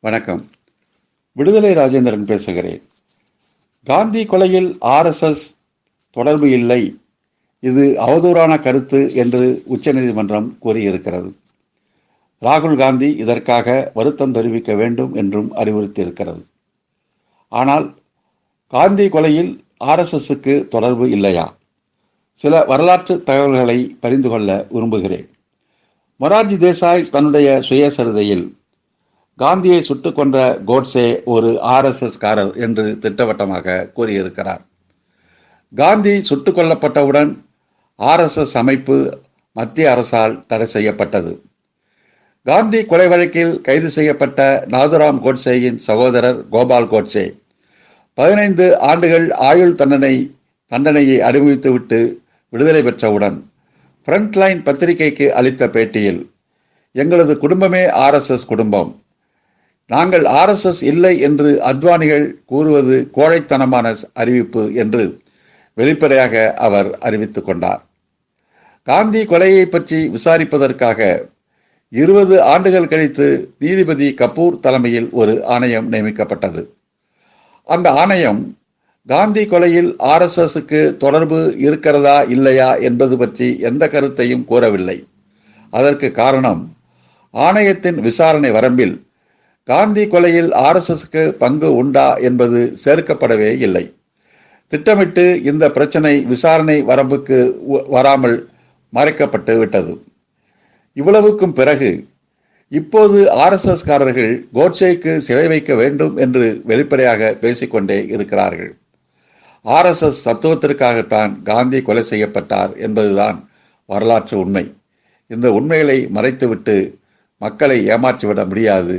வணக்கம். விடுதலை ராஜேந்திரன் பேசுகிறேன். காந்தி கொலையில் ஆர்எஸ்எஸ் தொடர்பு இல்லை. இது அவதூறான கருத்து என்று உச்சநீதிமன்றம் கூறியிருக்கிறது. ராகுல் காந்தி இதற்காக வருத்தம் தெரிவிக்க வேண்டும் என்றும் அறிவுறுத்தியிருக்கிறது. ஆனால் காந்தி கொலையில் ஆர்எஸ்எஸ்க்கு தொடர்பு இல்லையா? சில வரலாற்று தகவல்களை பரிந்து கொள்ள விரும்புகிறேன். மொரார்ஜி தேசாய் தன்னுடைய சுயசரிதையில் காந்தியை சுட்டுக் கொன்ற கோட்சே ஒரு ஆர்எஸ்எஸ் காரர் என்று திட்டவட்டமாக கூறியிருக்கிறார். காந்தி சுட்டுக் கொல்லப்பட்டவுடன் ஆர்எஸ்எஸ் அமைப்பு மத்திய அரசால் தடை செய்யப்பட்டது. காந்தி கொலை வழக்கில் கைது செய்யப்பட்ட நாதுராம் கோட்சேயின் சகோதரர் கோபால் கோட்சே பதினைந்து ஆண்டுகள் ஆயுள் தண்டனை தண்டனையை அனுபவித்துவிட்டு விடுதலை பெற்றவுடன் ஃப்ரண்ட்லைன் பத்திரிகைக்கு அளித்த பேட்டியில் எங்களது குடும்பமே ஆர்எஸ்எஸ் குடும்பம். நாங்கள் ஆர்எஸ்எஸ் இல்லை என்று அத்வானிகள் கூறுவது கோழைத்தனமான அறிவிப்பு என்று வெளிப்படையாக அவர் அறிவித்துக் கொண்டார். காந்தி கொலையை பற்றி விசாரிப்பதற்காக இருபது ஆண்டுகள் கழித்து நீதிபதி கபூர் தலைமையில் ஒரு ஆணையம் நியமிக்கப்பட்டது. அந்த ஆணையம் காந்தி கொலையில் ஆர்எஸ்எஸ்க்கு தொடர்பு இருக்கிறதா இல்லையா என்பது பற்றி எந்த கருத்தையும் கூறவில்லை. அதற்கு காரணம் ஆணையத்தின் விசாரணை வரம்பில் காந்தி கொலையில் ஆர்எஸ்எஸ்க்கு பங்கு உண்டா என்பது சேர்க்கப்படவே இல்லை. திட்டமிட்டு இந்த பிரச்சனை விசாரணை வரம்புக்கு வராமல் மறைக்கப்பட்டு விட்டது. இவ்வளவுக்கும் பிறகு இப்போது ஆர்எஸ்எஸ்காரர்கள் கோட்சேக்கு சிறை வைக்க வேண்டும் என்று வெளிப்படையாக பேசிக்கொண்டே இருக்கிறார்கள். ஆர்எஸ்எஸ் தத்துவத்திற்காகத்தான் காந்தி கொலை செய்யப்பட்டார் என்பதுதான் வரலாற்று உண்மை. இந்த உண்மைகளை மறைத்துவிட்டு மக்களை ஏமாற்றிவிட முடியாது.